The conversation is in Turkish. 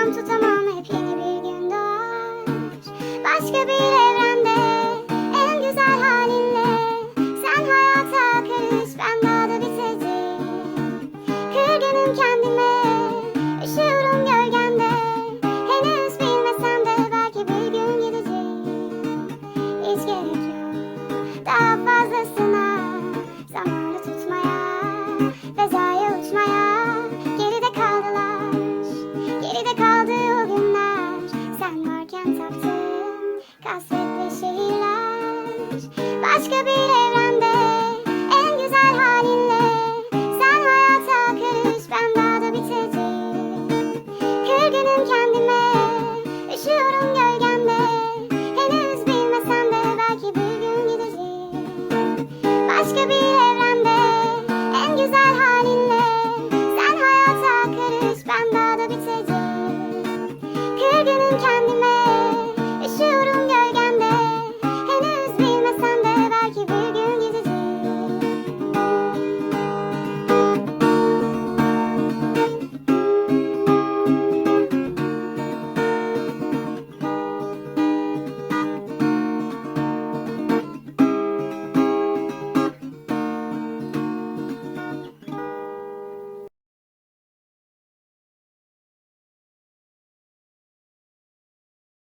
tutamam tutamam hep yeni bir gün doğar Başka bir evren Yaşayan kasvetli şehirler Başka bir evren